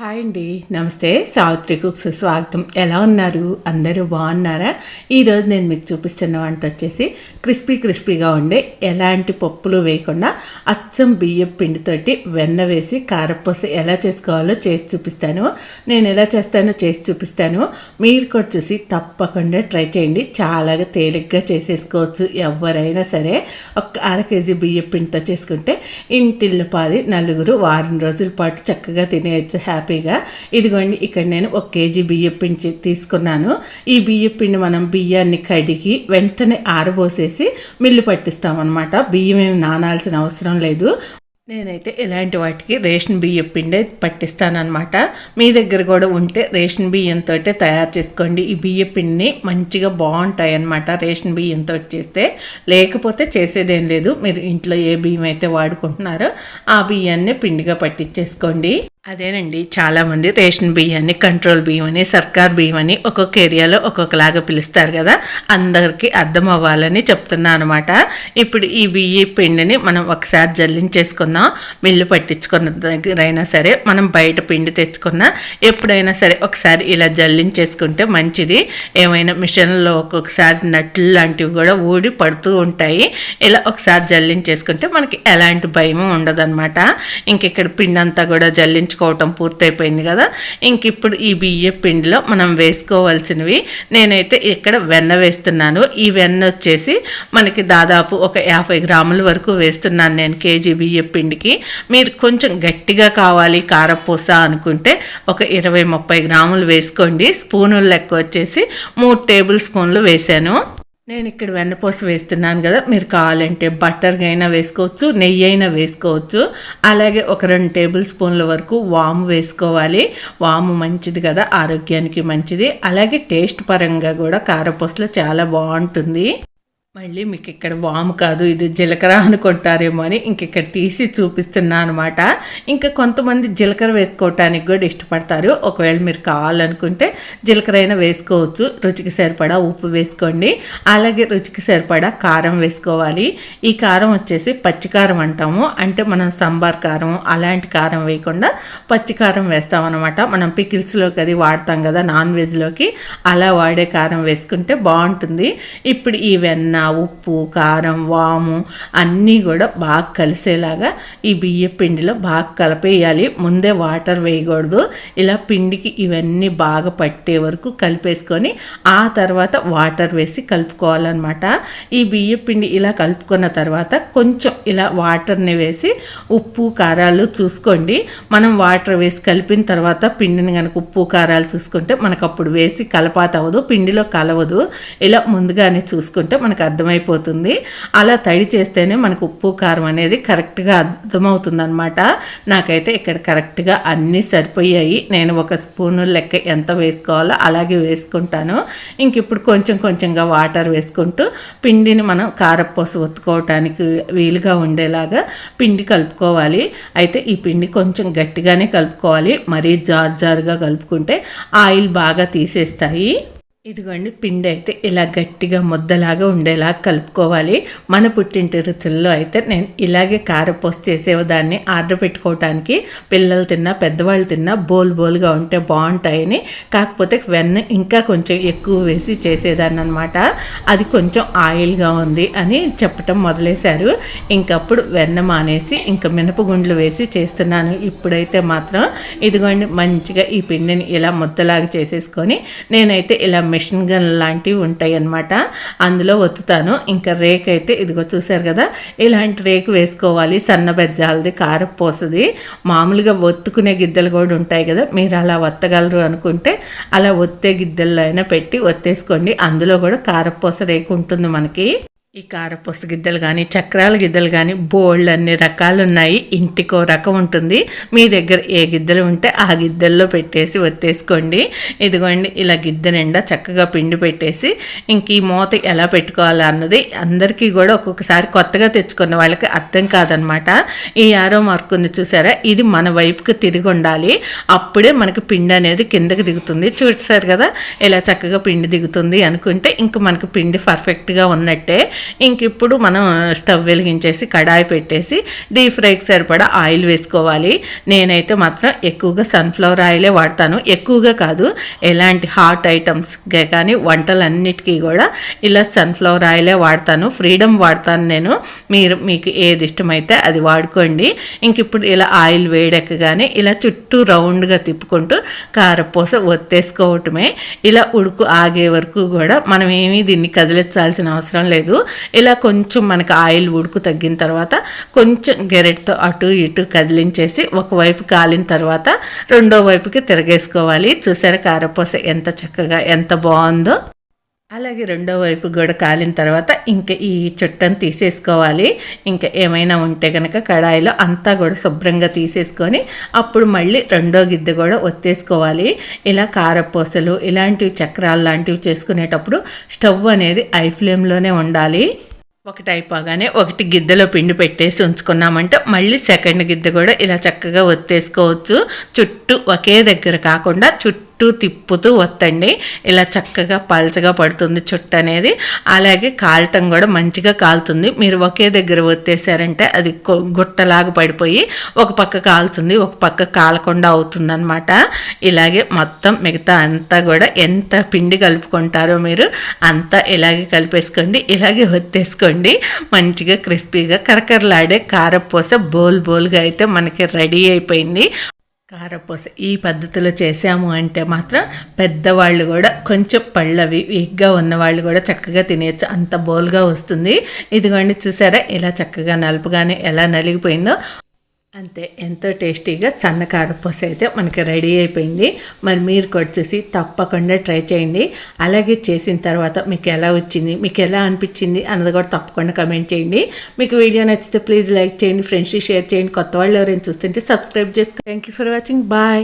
Hi అండి. నమస్తే. Savitri cooks స్వాగతం. ఎలా ఉన్నారు? అందరూ బాగున్నారా? ఈరోజు నేను మీకు చూపిస్తున్న వంట వచ్చేసి క్రిస్పీ క్రిస్పీగా ఉండే ఎలాంటి పప్పులు వేయకుండా అచ్చం బియ్యం పిండితోటి వెన్న వేసి కారపూస ఎలా చేసుకోవాలో చేసి చూపిస్తాను. నేను ఎలా చేస్తానో చేసి చూపిస్తాను. మీరు కూడా చూసి తప్పకుండా ట్రై చేయండి. చాలా తేలిగ్గా చేసేసుకోవచ్చు. ఎవరైనా సరే ఒక అర కేజీ బియ్యం పిండితో చేసుకుంటే ఇంటిల్లు పాది నలుగురు వారం రోజుల పాటు చక్కగా తినేయచ్చు. హ్యాపీ హ్యాపీగా. ఇదిగోండి ఇక్కడ నేను ఒక కేజీ బియ్యం పిండి తీసుకున్నాను. ఈ బియ్యం పిండి మనం బియ్యాన్ని కడిగి వెంటనే ఆరబోసేసి మిల్లు పట్టిస్తామన్నమాట. బియ్యం ఏమి నానాల్సిన అవసరం లేదు. నేనైతే ఇలాంటి వాటికి రేషన్ బియ్యం పిండే పట్టిస్తానమాట మీ దగ్గర కూడా ఉంటే రేషన్ బియ్యంతో తయారు చేసుకోండి. ఈ బియ్యం పిండిని మంచిగా బాగుంటాయి అన్నమాట రేషన్ బియ్యంతో చేస్తే. లేకపోతే చేసేదేం లేదు. మీరు ఇంట్లో ఏ బియ్యం అయితే వాడుకుంటున్నారో ఆ బియ్యాన్ని పిండిగా పట్టించేసుకోండి. అదేనండి చాలామంది రేషన్ బియ్యాన్ని కంట్రోల్ బియ్యం అని సర్కార్ బియ్యం అని ఒక్కొక్క ఏరియాలో ఒక్కొక్కలాగా పిలుస్తారు కదా. అందరికీ అర్థం అవ్వాలని చెప్తున్నా అనమాట. ఇప్పుడు ఈ బియ్య పిండిని మనం ఒకసారి జల్లించేసుకుందాం మిల్లు పట్టించుకున్న దగ్గరైనా సరే మనం బయట పిండి తెచ్చుకున్నా ఎప్పుడైనా సరే ఒకసారి ఇలా జల్లించేసుకుంటే మంచిది. ఏమైనా మిషన్లో ఒక్కొక్కసారి నట్లు లాంటివి కూడా ఊడి పడుతూ ఉంటాయి. ఇలా ఒకసారి జల్లించేసుకుంటే మనకి ఎలాంటి భయము ఉండదన్నమాట. ఇంక ఇక్కడ పిండి అంతా కూడా జల్లించు వేయించుకోవటం పూర్తయిపోయింది కదా. ఇంక ఇప్పుడు ఈ బియ్య పిండిలో మనం వేసుకోవాల్సినవి నేనైతే ఇక్కడ వెన్న వేస్తున్నాను. ఈ వెన్న వచ్చేసి మనకి దాదాపు ఒక యాభై గ్రాముల వరకు వేస్తున్నాను నేను కేజీ బియ్య పిండికి. మీరు కొంచెం గట్టిగా కావాలి కారపూస అనుకుంటే ఒక ఇరవై ముప్పై గ్రాములు వేసుకోండి. స్పూనుల లెక్క వచ్చేసి మూడు టేబుల్ స్పూన్లు వేసాను నేను ఇక్కడ వెన్నపూస వేస్తున్నాను కదా మీరు కావాలంటే బటర్గా అయినా వేసుకోవచ్చు నెయ్యి అయినా వేసుకోవచ్చు. అలాగే ఒక రెండు టేబుల్ స్పూన్ల వరకు వాము వేసుకోవాలి. వాము మంచిది కదా ఆరోగ్యానికి మంచిది. అలాగే టేస్ట్ పరంగా కూడా కారపూసలో చాలా బాగుంటుంది. మళ్ళీ మీకు ఇక్కడ వాము కాదు ఇది జీలకర్ర అనుకుంటారేమో అని ఇంక ఇక్కడ తీసి చూపిస్తున్నా అనమాట ఇంకా కొంతమంది జీలకర్ర వేసుకోవటానికి కూడా ఇష్టపడతారు. ఒకవేళ మీరు కావాలనుకుంటే జీలకర్ర అయినా వేసుకోవచ్చు. రుచికి సరిపడా ఉప్పు వేసుకోండి. అలాగే రుచికి సరిపడా కారం వేసుకోవాలి. ఈ కారం వచ్చేసి పచ్చికారం అంటాము. అంటే మనం సాంబార్ కారం అలాంటి కారం వేయకుండా పచ్చికారం వేస్తాం అనమాట మనం పికిల్స్లోకి అది వాడతాం కదా నాన్ వెజ్లోకి. అలా వాడే కారం వేసుకుంటే బాగుంటుంది. ఇప్పుడు ఈ వెన్న ఉప్పు కారం వాము అన్నీ కూడా బాగా కలిసేలాగా ఈ బియ్య పిండిలో బాగా కలిపేయాలి. ముందే వాటర్ వేయకూడదు. ఇలా పిండికి ఇవన్నీ బాగా పట్టే వరకు కలిపేసుకొని ఆ తర్వాత వాటర్ వేసి కలుపుకోవాలన్నమాట. ఈ బియ్య పిండి ఇలా కలుపుకున్న తర్వాత కొంచెం ఇలా వాటర్ని వేసి ఉప్పు కారాలు చూసుకోండి. మనం వాటర్ వేసి కలిపిన తర్వాత పిండిని కనుక ఉప్పు కారాలు చూసుకుంటే మనకు అప్పుడు వేసి కలపాత అవ్వదు పిండిలో కలవదు. ఇలా ముందుగానే చూసుకుంటే మనకు అర్థమైపోతుంది. అలా తడి చేస్తేనే మనకు ఉప్పు కారం అనేది కరెక్ట్గా అర్థమవుతుంది అనమాట నాకైతే ఇక్కడ కరెక్ట్గా అన్నీ సరిపోయాయి. నేను ఒక స్పూను లెక్క ఎంత వేసుకోవాలో అలాగే వేసుకుంటాను. ఇంక ఇప్పుడు కొంచెం కొంచెంగా వాటర్ వేసుకుంటూ పిండిని మనం కారపూస ఒత్తుకోవటానికి వీలుగా ఉండేలాగా పిండి కలుపుకోవాలి. అయితే ఈ పిండి కొంచెం గట్టిగానే కలుపుకోవాలి. మరీ జారు జారుగా కలుపుకుంటే ఆయిల్ బాగా తీసేస్తాయి. ఇదిగోండి పిండి అయితే ఇలా గట్టిగా ముద్దలాగా ఉండేలా కలుపుకోవాలి. మన పుట్టింటి రుచుల్లో అయితే నేను ఇలాగే కారపోసి చేసేదాన్ని. ఆర్డర్ పెట్టుకోవటానికి పిల్లలు తిన్నా పెద్దవాళ్ళు తిన్నా బోల్ బోల్గా ఉంటే బాగుంటాయని. కాకపోతే వెన్న ఇంకా కొంచెం ఎక్కువ వేసి చేసేదాన్ని అనమాట అది కొంచెం ఆయిల్గా ఉంది అని చెప్పటం మొదలేశారు. ఇంకప్పుడు వెన్న మానేసి ఇంకా మినపగుండ్లు వేసి చేస్తున్నాను. ఇప్పుడైతే మాత్రం ఇదిగోండి మంచిగా ఈ పిండిని ఇలా ముద్దలాగా చేసేసుకొని నేనైతే ఇలా మిషన్ గన్ లాంటివి ఉంటాయి అన్నమాట. అందులో ఒత్తుతాను. ఇంకా రేక్ అయితే ఇదిగో చూసారు కదా ఇలాంటి రేకు వేసుకోవాలి. సన్న బెజ్జాలది కారపోసది మామూలుగా ఒత్తుకునే గిద్దెలు కూడా ఉంటాయి కదా మీరు అలా ఒత్తగలరు అనుకుంటే అలా ఒత్తే గిద్దెల్లో అయినా పెట్టి ఒత్తేసుకోండి. అందులో కూడా కారపోస రేకు ఉంటుంది మనకి. ఈ కారపూస గిద్దలు కానీ చక్రాల గిద్దలు కానీ బోల్డ్ అన్ని రకాలు ఉన్నాయి ఇంటికో రకం ఉంటుంది. మీ దగ్గర ఏ గిద్దలు ఉంటే ఆ గిద్దల్లో పెట్టేసి ఒత్తేసుకోండి. ఇదిగోండి ఇలా గిద్దె నిండా చక్కగా పిండి పెట్టేసి ఇంక ఈ మూత ఎలా పెట్టుకోవాలి అన్నది అందరికీ కూడా ఒక్కొక్కసారి కొత్తగా తెచ్చుకున్న వాళ్ళకి అర్థం కాదనమాట. ఈ ఆరో మార్క్ ఉంది చూసారా? ఇది మన వైపుకి తిరిగి ఉండాలి. అప్పుడే మనకి పిండి అనేది కిందకి దిగుతుంది. చూసారు కదా? ఇలా చక్కగా పిండి దిగుతుంది అనుకుంటే ఇంక మనకి పిండి పర్ఫెక్ట్గా ఉన్నట్టే. ఇంక ఇప్పుడు మనం స్టవ్ వెలిగించేసి కడాయి పెట్టేసి డీప్ ఫ్రైకి సరిపడా ఆయిల్ వేసుకోవాలి. నేనైతే మాత్రం ఎక్కువగా సన్ఫ్లవర్ ఆయిలే వాడతాను. ఎక్కువగా కాదు ఎలాంటి హాట్ ఐటమ్స్ కానీ వంటలన్నిటికీ కూడా ఇలా సన్ఫ్లవర్ ఆయిలే వాడతాను. ఫ్రీడమ్ వాడతాను నేను. మీరు మీకు ఏది ఇష్టమైతే అది వాడుకోండి. ఇంక ఇప్పుడు ఇలా ఆయిల్ వేడెక్కగానే ఇలా చుట్టూ రౌండ్గా తిప్పుకుంటూ కారపూస ఒత్తేసుకోవటమే. ఇలా ఉడుకు ఆగే వరకు కూడా మనం ఏమీ దీన్ని కదిలించాల్సిన అవసరం లేదు. ఇలా కొంచెం మనకి ఆయిల్ ఉడుకు తగ్గిన తర్వాత కొంచెం గెరెట్తో అటు ఇటు కదిలించేసి ఒకవైపు కాలిన తర్వాత రెండో వైపుకి తిరగేసుకోవాలి. చూసారా కారపూస ఎంత చక్కగా ఎంత బాగుందో. అలాగే రెండో వైపు కూడా కాలిన తర్వాత ఇంకా ఈ చుట్టను తీసేసుకోవాలి. ఇంకా ఏమైనా ఉంటే కనుక కడాయిలో అంతా కూడా శుభ్రంగా తీసేసుకొని అప్పుడు మళ్ళీ రెండో గిద్దె కూడా ఒత్తేసుకోవాలి. ఇలా కారపూసలు ఇలాంటివి చక్రాలు లాంటివి చేసుకునేటప్పుడు స్టవ్ అనేది ఐ ఫ్లేమ్లోనే ఉండాలి. ఒకటి అయిపోగానే ఒకటి గిద్దెలో పిండి పెట్టేసి ఉంచుకున్నామంటే మళ్ళీ సెకండ్ గిద్దె కూడా ఇలా చక్కగా ఒత్తేసుకోవచ్చు. చుట్టూ ఒకే దగ్గర కాకుండా చుట్టూ చుట్టూ తిప్పుతూ వత్తండి. ఇలా చక్కగా పల్చగా పడుతుంది చుట్టు అనేది. అలాగే కాలటం కూడా మంచిగా కాలుతుంది. మీరు ఒకే దగ్గర ఒత్తేసారంటే అది గుట్టలాగా పడిపోయి ఒక పక్క కాలుతుంది ఒక పక్క కాలకుండా అవుతుందన్నమాట. ఇలాగే మొత్తం మిగతా అంతా కూడా ఎంత పిండి కలుపుకుంటారో మీరు అంతా ఇలాగే కలిపేసుకోండి. ఇలాగే ఒత్తేసుకోండి. మంచిగా క్రిస్పీగా కరకరలాడే కారపూస బోల్ బోల్గా అయితే మనకి రెడీ అయిపోయింది. కారపూస ఈ పద్ధతిలో చేసాము అంటే మాత్రం పెద్దవాళ్ళు కూడా కొంచెం పళ్ళవి వీక్గా ఉన్నవాళ్ళు కూడా చక్కగా తినేయచ్చు. అంత బోల్గా వస్తుంది. ఇదిగోండి చూసారా? ఇలా చక్కగా నలుపుగానే ఎలా నలిగిపోయిందో. అంతే ఎంతో టేస్టీగా సన్న కారపూస అయితే మనకి రెడీ అయిపోయింది. మరి మీరు కూడా చూసి తప్పకుండా ట్రై చేయండి. అలాగే చేసిన తర్వాత మీకు ఎలా వచ్చింది మీకు ఎలా అనిపించింది అన్నది కూడా తప్పకుండా కమెంట్ చేయండి. మీకు వీడియో నచ్చితే ప్లీజ్ లైక్ చేయండి ఫ్రెండ్స్కి షేర్ చేయండి. కొత్త వాళ్ళు ఎవరైనా చూస్తుంటే సబ్స్క్రైబ్ చేసుకోండి thank you for watching bye